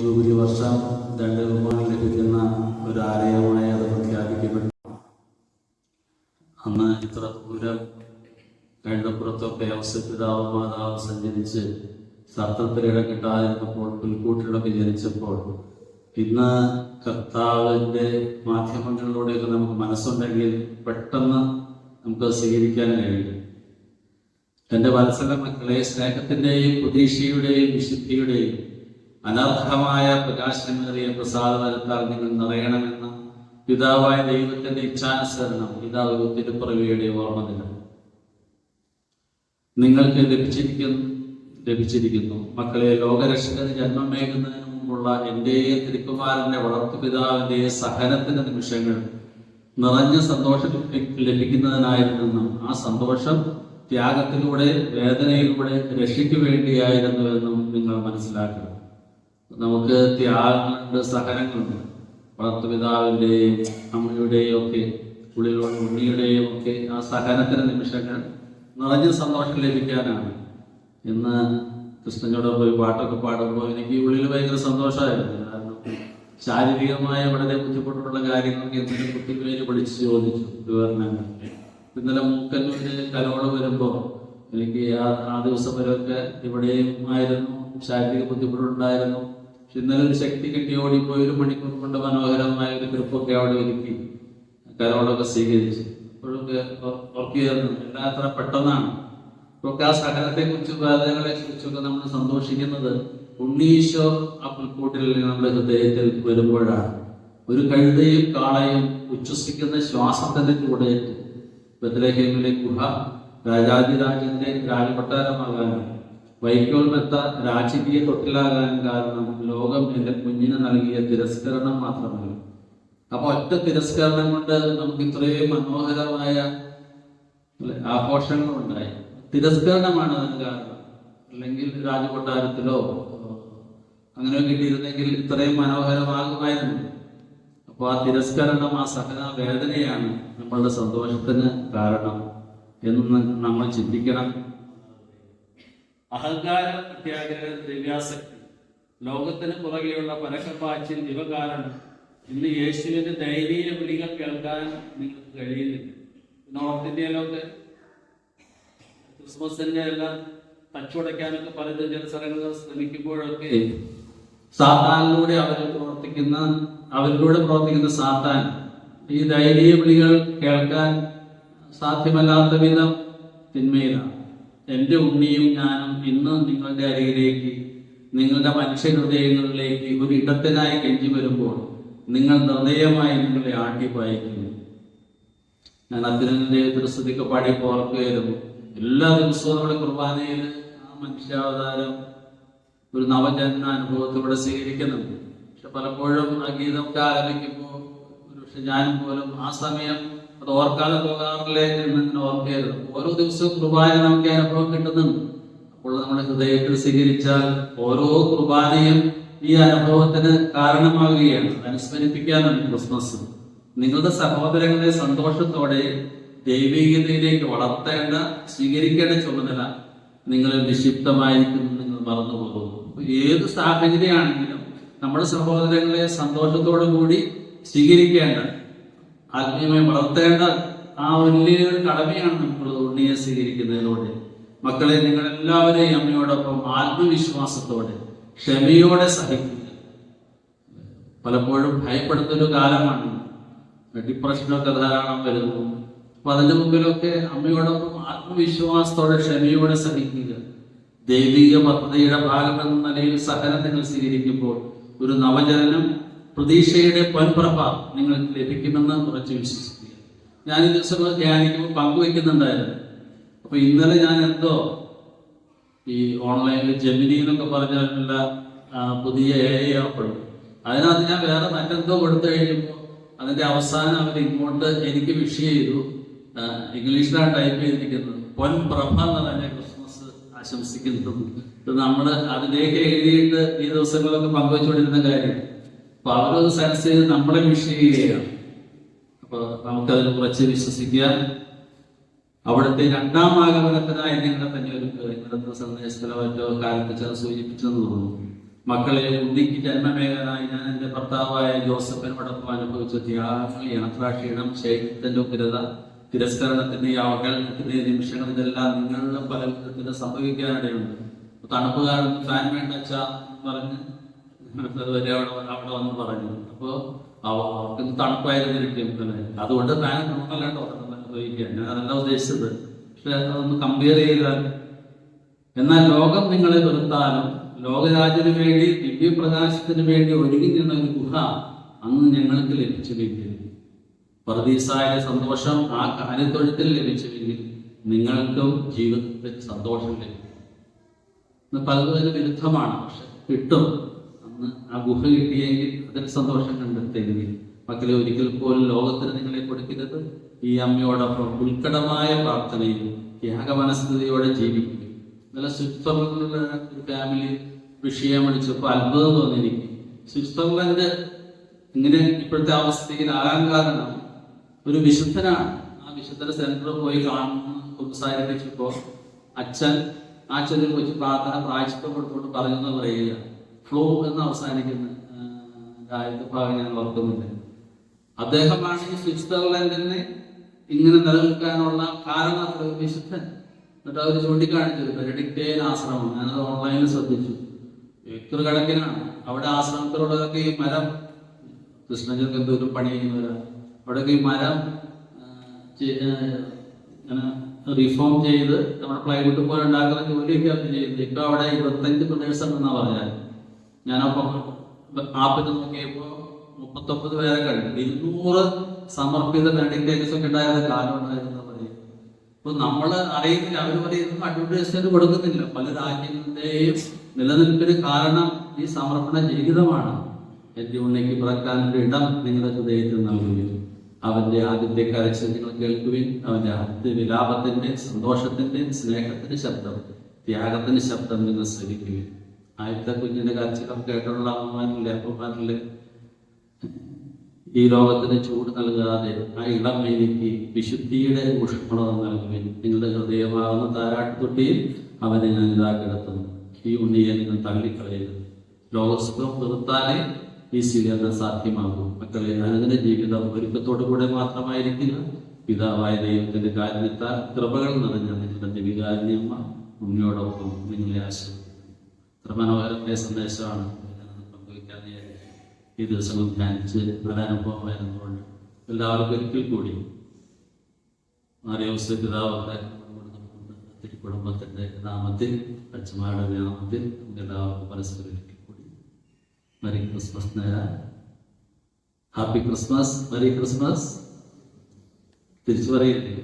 Jubilee വർഷം രണ്ട് ബഹുമാനം ലഭിക്കുന്ന ഒരു ആലയമായി അത് പ്രഖ്യാപിക്കപ്പെട്ടു. അന്ന് ഇത്ര ദൂരം കഴുതപ്പുറത്തൊക്കെ അവസരപിതാവ് മാതാവ് സഞ്ചരിച്ച് സത്രത്തിലിട കിട്ടാതിരുന്നപ്പോൾ പുൽക്കൂട്ടിലൊക്കെ ജനിച്ചപ്പോൾ ഇന്ന് കർത്താവിന്റെ മാധ്യമങ്ങളിലൂടെയൊക്കെ നമുക്ക് മനസ്സുണ്ടെങ്കിൽ പെട്ടെന്ന് നമുക്ക് സ്വീകരിക്കാൻ കഴിയും. എന്റെ വത്സല മക്കളെ സ്നേഹത്തിന്റെയും പ്രതീക്ഷയുടെയും വിശുദ്ധിയുടെയും അനർഹമായ പ്രകാശമേറിയ പ്രസാദവരത്താൽ നിങ്ങൾ നിറയണമെന്ന് പിതാവായ ദൈവത്തിന്റെ ഇച്ഛാനുസരണം പിതാവ് തിരുപ്പറവിയുടെ ഓർമ്മ ദിനം നിങ്ങൾക്ക് ലഭിച്ചിരിക്കുന്നു ലഭിച്ചിരിക്കുന്നു. മക്കളെ ലോകരക്ഷകന് ജന്മമേകുന്നതിന് മുമ്പുള്ള എന്റെ തിരുക്കുമാരന്റെ വളർത്തുപിതാവിന്റെ സഹനത്തിന്റെ നിമിഷങ്ങൾ നിറഞ്ഞ സന്തോഷം ലഭിക്കുന്നതിനായിരുന്നു ആ സന്തോഷം ത്യാഗത്തിലൂടെ വേദനയിലൂടെ രക്ഷയ്ക്ക് വേണ്ടിയായിരുന്നുവെന്നും നിങ്ങൾ മനസ്സിലാക്കണം. നമുക്ക് ത്യാഗങ്ങളുണ്ട് സഹനങ്ങളുണ്ട്. വളർത്തുപിതാവിന്റെയും അമ്മയുടെയും ഒക്കെ ഉള്ളിലുള്ള ഉണ്ണിയുടെയും ഒക്കെ ആ സഹനത്തിന് നിമിഷങ്ങൾ നിറഞ്ഞ സന്തോഷം ലഭിക്കാനാണ്. ഇന്ന് കൃഷ്ണനോട് പോയി പാട്ടൊക്കെ പാടുമ്പോൾ എനിക്ക് ഉള്ളിൽ ഭയങ്കര സന്തോഷമായിരുന്നു. കാരണം ശാരീരികമായ വളരെ ബുദ്ധിമുട്ടുള്ള കാര്യങ്ങളൊക്കെ എന്തെങ്കിലും കുട്ടികളെ പഠിച്ച് ചോദിച്ചു വിവരണങ്ങൾ ഇന്നലെ മൂക്കന്നൂര് കലോട് വരുമ്പോൾ എനിക്ക് ആ ആ ദിവസം വരെയൊക്കെ ഇവിടെയും ആയിരുന്നു. ശാരീരിക ബുദ്ധിമുട്ടുണ്ടായിരുന്നു. ഇന്നലെ ഒരു ശക്തി കിട്ടി ഓടിപ്പോയി. ഒരു മണിക്കൂർ കൊണ്ട് മനോഹരമായ ഒരു ഗ്രൂപ്പൊക്കെ അവിടെ ഒരുക്കി. കരോടൊക്കെ സ്വീകരിച്ച്. അപ്പോഴൊക്കെ ഓർക്കുകയായിരുന്നു എല്ലാം അത്ര പെട്ടെന്നാണ്. ഇപ്പൊക്കെ ആ സഹനത്തെ കുറിച്ച് വേദനകളെ കുറിച്ചൊക്കെ നമ്മൾ സന്തോഷിക്കുന്നത് ഉണ്ണീശോ ആ പുൽക്കൂട്ടിൽ നമ്മുടെ ഹൃദയത്തിൽ വരുമ്പോഴാണ്. ഒരു കഴുതയും കാളയും ഉച്ഛസിക്കുന്ന ശ്വാസത്തിന്റെ ചൂടേറ്റ്. ബദ്രഹേമിലെ ഗുഹ രാജാതിരാജന്റെ രാജകൊട്ടാരമാകാനും വൈക്കോൽ മെത്ത രാജകീയ തൊട്ടിലാകാൻ കാരണം ലോകം എന്റെ കുഞ്ഞിന് നൽകിയ തിരസ്കരണം മാത്രമല്ല. അപ്പൊ ഒറ്റ തിരസ്കരണം കൊണ്ട് നമുക്ക് ഇത്രയും മനോഹരമായ ആഘോഷങ്ങളുണ്ടായി. തിരസ്കരണമാണ് അതിന് കാരണം. അല്ലെങ്കിൽ രാജകൊട്ടാരത്തിലോ അങ്ങനെ കിട്ടിയിരുന്നെങ്കിൽ ഇത്രയും മനോഹരമാകുമായിരുന്നു. അപ്പോൾ ആ തിരസ്കരണം ആ സഹന വേദനയാണ് നമ്മളുടെ സന്തോഷത്തിന് കാരണം എന്ന് നമ്മൾ ചിന്തിക്കണം. അഹങ്കാരം അത്യാഗ്രഹ ദിവ്യാസക്തി. ലോകത്തിന് പുറകെയുള്ള പരക്കപ്പാച്ചിൽ ഇവ കാരണം ഇന്ന് യേശുവിന്റെ ദൈവീയ വിളികൾ കേൾക്കാൻ നിങ്ങൾക്ക് കഴിയുന്നില്ല. നോർത്ത് ഇന്ത്യയിലൊക്കെ ക്രിസ്മസിന്റെ എല്ലാം തച്ചുടയ്ക്കാനൊക്കെ ചില സ്ഥലങ്ങളിൽ ശ്രമിക്കുമ്പോഴൊക്കെ സാത്താനിലൂടെ അവർ പ്രവർത്തിക്കുന്ന അവരിലൂടെ പ്രവർത്തിക്കുന്ന സാത്താൻ ഈ ദൈവീയ വിളികൾ കേൾക്കാൻ സാധ്യമല്ലാത്ത വിധം തിന്മയിലാണ്. എന്റെ ഉണ്ണിയും ഞാനും ഇന്ന് നിങ്ങളുടെ അരികിലേക്ക് നിങ്ങളുടെ മനുഷ്യഹൃദയങ്ങളിലേക്ക് ഒരു ഇടത്തിനായി കെഞ്ചി വരുമ്പോൾ നിങ്ങൾ നിർദ്ദയമായി നിങ്ങളെ ആട്ടി പായിക്കുന്നു ഞാൻ അർജുനന്റെ ദൃശ്യതൊക്കെ പാടി ഓർക്കുകയായിരുന്നു എല്ലാ ദിവസവും നമ്മുടെ കുർബാനയിൽ ആ മനുഷ്യാവതാരം ഒരു നവജന്മ അനുഭവത്തിലൂടെ സ്വീകരിക്കുന്നുണ്ട്. പക്ഷെ പലപ്പോഴും ആ ഗീതമൊക്കെ ആരംഭിക്കുമ്പോൾ പക്ഷെ ഞാനും പോലും ആ സമയം അത് ഓർക്കാതെ പോകാറില്ലേ എന്ന് ഓർക്കരുത്. ഓരോ ദിവസവും കുർബാന നമുക്ക് അനുഭവം കിട്ടുന്നുണ്ട്. അപ്പോൾ നമ്മുടെ ഹൃദയത്തിൽ സ്വീകരിച്ചാൽ ഓരോ കുർബാനയും ഈ അനുഭവത്തിന് കാരണമാകുകയാണ്. അനുസ്മരിപ്പിക്കാനാണ് ക്രിസ്മസ്. നിങ്ങളുടെ സഹോദരങ്ങളെ സന്തോഷത്തോടെ ദൈവികതയിലേക്ക് വളർത്തേണ്ട സ്വീകരിക്കേണ്ട ചുമതല നിങ്ങൾ നിക്ഷിപ്തമായിരിക്കും നിങ്ങൾ മറന്നു അപ്പൊ ഏത് സാഹചര്യമാണെങ്കിലും നമ്മുടെ സഹോദരങ്ങളെ സന്തോഷത്തോടു കൂടി സ്വീകരിക്കേണ്ട ആത്മീയമായി വളർത്തേണ്ട ആ വലിയൊരു കടമയാണ് നമ്മൾ ഉണ്ണിയെ സ്വീകരിക്കുന്നതിലൂടെ മക്കളെ നിങ്ങൾ എല്ലാവരെയും അമ്മയോടൊപ്പം ആത്മവിശ്വാസത്തോടെ ക്ഷമയോടെ സഹിക്കുക. പലപ്പോഴും ഭയപ്പെടുത്തൊരു കാലമാണ്. ഡിപ്രഷനൊക്കെ ധാരാളം വരുന്നു. അപ്പൊ അതിന്റെ മുമ്പിലൊക്കെ അമ്മയോടൊപ്പം ആത്മവിശ്വാസത്തോടെ ക്ഷമയോടെ സഹിക്കുക. ദൈവിക പദ്ധതിയുടെ ഭാഗമെന്ന നിലയിൽ സഹനം നിങ്ങൾ സ്വീകരിക്കുമ്പോൾ ഒരു നവജനനം പ്രതീക്ഷയുടെ പൊൻപ്രഭ നിങ്ങൾക്ക് ലഭിക്കുമെന്ന് ഉറച്ചു വിശ്വസിക്കുക. ഞാൻ ഈ ദിവസം ധ്യാനിക്കുമ്പോൾ പങ്കുവെക്കുന്നുണ്ടായിരുന്നു. അപ്പൊ ഇന്നലെ ഞാൻ എന്തോ ഈ ഓൺലൈനിൽ ജെമിനി എന്നൊക്കെ പറഞ്ഞിട്ടുള്ള പുതിയ എ ആപ്പിൾ അതിനകത്ത് ഞാൻ വേറെ മറ്റെന്തോ കൊടുത്തു കഴിയുമ്പോൾ അതിന്റെ അവസാനം അവർ ഇങ്ങോട്ട് എനിക്ക് വിഷ് ചെയ്തു. ഇംഗ്ലീഷിലാണ് ടൈപ്പ് ചെയ്തിരിക്കുന്നത്. പൊൻ പ്രഭ എന്ന് പറഞ്ഞ ക്രിസ്മസ് ആശംസിക്കുന്നു ഇത് നമ്മൾ അതിലേക്ക് എഴുതിയിട്ട് ഈ ദിവസങ്ങളൊക്കെ പങ്കുവച്ചുകൊണ്ടിരുന്ന കാര്യം. അപ്പൊ അവരത് സെൻസ് ചെയ്ത് നമ്മളെ ചെയ്യുകയാണ് അപ്പൊ നമുക്കതിൽ കുറച്ച് വിശ്വസിക്കാം അവിടുത്തെ രണ്ടാം ആഗമനത്തിനായി നിങ്ങളെ തന്നെ ഒരു ഇന്നത്തെ സന്ദേശത്തിലോ മറ്റോ കാലത്ത് സൂചിപ്പിച്ചെന്ന് തോന്നുന്നു. മക്കളെ ഉണ്ണിക്ക് ജന്മമേഖനായി ഞാൻ എന്റെ ഭർത്താവായ ജോസഫിനോടൊപ്പം അനുഭവിച്ച ത്യാഗങ്ങൾ യാത്രാക്ഷീണം ശൈത്യത്തിന്റെ ഉഗ്രത തിരസ്കരണത്തിന്റെ അവഗണനത്തിന്റെ നിമിഷങ്ങൾ ഇതെല്ലാം നിങ്ങളുടെ പല വിധത്തിൽ സംഭവിക്കാനിടയുണ്ട് തണുപ്പ് കാരണം ഫാൻ വേണ്ട എന്ന് പറഞ്ഞ് അവിടെ വന്ന് പറഞ്ഞു. അപ്പോൾ അവർക്ക് തണുപ്പായിരുന്നു അല്ലേ അതുകൊണ്ട് ഞാൻ നോക്കല്ലാണ്ട് ഉപയോഗിക്കുക ഞാൻ അതല്ല ഉദ്ദേശിച്ചത്. പക്ഷെ അതൊന്ന് കമ്പയർ ചെയ്താൽ എന്നാൽ ലോകം നിങ്ങളെ വെറുത്താലും ലോകരാജ്യത്തിന് വേണ്ടി ദിവ്യപ്രകാശത്തിന് വേണ്ടി ഒരുങ്ങി നിന്ന ഒരു ഗുഹ അന്ന് ഞങ്ങൾക്ക് ലഭിച്ചുവെങ്കിൽ പ്രതീസായ സന്തോഷം ആ കാര്യത്തൊഴുത്തിൽ ലഭിച്ചുവെങ്കിൽ നിങ്ങൾക്കും ജീവിതത്തിൽ സന്തോഷം ലഭിക്കും. പലതും വിരുദ്ധമാണ്. പക്ഷെ കിട്ടും. ആ ഗുഹ കിട്ടിയെങ്കിൽ അതിൽ സന്തോഷം കണ്ടെത്തിയെങ്കിൽ മക്കളെ ഒരിക്കൽ പോലും ലോകത്തിന് നിങ്ങളെ കൊടുക്കരുത്. ഈ അമ്മയോടൊപ്പം ഉത്കടമായ പ്രാർത്ഥനയിൽ ത്യാഗമനസ്ഥിതിയോടെ ജീവിക്കുക. നല്ല സ്വിറ്റ്സർലൻഡിലുള്ള ഒരു ഫാമിലി വിഷയം വിളിച്ചപ്പോൾ അത്ഭുതം തോന്നി എനിക്ക് സ്വിറ്റ്സർലൻഡ് ഇങ്ങനെ ഇപ്പോഴത്തെ അവസ്ഥയിൽ ആകാൻ കാരണം ഒരു വിശുദ്ധനാണ്. ആ വിശുദ്ധന സെന്ററിൽ പോയി കാണുന്നു. സംസാരിപ്പിച്ചപ്പോ അച്ഛൻ ആ അച്ഛനെ കൊച്ചു പ്രാർത്ഥന പ്രായച്ചിത്തം കൊടുത്തുകൊണ്ട് പറയുന്നത് പറയുക ഫ്ലോ എന്ന് അവസാനിക്കുന്ന ഗായക ഭാഗം ഞാൻ ഓർക്കുന്നുണ്ട് അദ്ദേഹമാണ് ഈ സ്വിറ്റ്സർലൻഡിനെ ഇങ്ങനെ നിലനിൽക്കാനുള്ള കാരണം അത്ര ഒരു വിശുദ്ധൻ. എന്നിട്ട് അവർ ചൂണ്ടിക്കാണിച്ചത് ബെനഡിക്റ്റേൻ ആശ്രമം. ഞാനത് ഓൺലൈനിൽ ശ്രദ്ധിച്ചു. ഏക്കർ കണക്കിനാണ്? അവിടെ ആശ്രമത്തിലുള്ളതൊക്കെ ഈ മരം കൃഷ്ണജർക്ക് എന്തോരം പണി ചെയ്യുന്നവരാണ് അവിടെയൊക്കെ ഈ മരം ഇങ്ങനെ റിഫോം ചെയ്ത് നമ്മുടെ പ്ലൈവുഡ് പോലെ ഉണ്ടാക്കുന്ന ജോലിയൊക്കെ അവർ ചെയ്യുന്നത് ഇപ്പൊ അവിടെ ഇരുപത്തഞ്ച് പ്രദേശം എന്നാണ് പറഞ്ഞാൽ ഞാനപ്പം ആപ്പിൽ നോക്കിയപ്പോൾ മുപ്പത്തൊമ്പത് പേരെ കഴിഞ്ഞു. ഇരുന്നൂറ് സമർപ്പിത മെഡിക്കേഷൻസ് ഒക്കെ ഉണ്ടായിരുന്ന കാലം ഉണ്ടായിരുന്നു പറയും അപ്പൊ നമ്മൾ അറിയുന്നില്ല. അവർ പറയുന്നത് അഡ്വർടൈസ്മെന്റ് കൊടുക്കുന്നില്ല. പല രാജ്യങ്ങളുടെയും നിലനിൽപ്പിന് കാരണം ഈ സമർപ്പണ ജീവിതമാണ്. എന്റെ ഉണ്ണിക്ക് പിറക്കാനൊരു ഇടം നിങ്ങളുടെ ഹൃദയത്തിൽ നൽകുകയും അവന്റെ ആദ്യത്തെ കരച്ചിൽ നിങ്ങൾ കേൾക്കുവിൻ. അവന്റെ ആദ്യ വിലാപത്തിന്റെ സന്തോഷത്തിന്റെ സ്നേഹത്തിന്റെ ശബ്ദം ത്യാഗത്തിന്റെ ശബ്ദം നിങ്ങൾ ശ്രമിക്കുവിൻ ആദ്യത്തെ കുഞ്ഞിന്റെ കരച്ചിലൊക്കെ അമ്മമാരില്ലേ അപ്പന്മാരില്ലേ ഈ ലോകത്തിന് ചൂട് നൽകാതെ ആ ഇളം എനിക്ക് വിശുദ്ധിയുടെ ഊഷ്മളത നൽകുവിൻ നിങ്ങളുടെ ഹൃദയമാകുന്ന താരാട്ടുതൊട്ടിയിൽ അവനെ ഞാൻ ഇതാ കിടത്തുന്നു ഈ ഉണ്ണിയെ നിങ്ങൾ തള്ളിക്കളയരുത്. ലോകസുഖം പുറത്താലേ ഈ സ്വീകരണം സാധ്യമാകും. മക്കളെ അനുദിന ജീവിതം ഒരുക്കത്തോടു കൂടെ മാത്രമായിരിക്കില്ല. പിതാവായ ദൈവത്തിന്റെ കാര്യത്താൽ കൃപകൾ നിറഞ്ഞ നിങ്ങളുടെ ദിവികാരണ്യമ്മ ഉണ്ണിയോടൊപ്പം നിങ്ങളെ ആശ്രയിക്കുന്നു. ഇത്ര മനോഹരമായ സന്ദേശമാണ് പങ്കുവയ്ക്കാതെ. ഈ ദിവസങ്ങൾ ധ്യാനിച്ച് നല്ല അനുഭവമായിരുന്നുകൊണ്ട് എല്ലാവർക്കും ഒരിക്കൽ കൂടി മാറിയോസ് പിതാവത്തെ കുടുംബത്തിന്റെ നാമത്തിൽ അച്ഛന്മാരുടെ നാമത്തിൽ എല്ലാവർക്കും പരസ്പരം ഒരിക്കൽ കൂടി മെറി ക്രിസ്മസ് നേരം ഹാപ്പി ക്രിസ്മസ് മെറി ക്രിസ്മസ് തിരിച്ചു പറയില്ലേ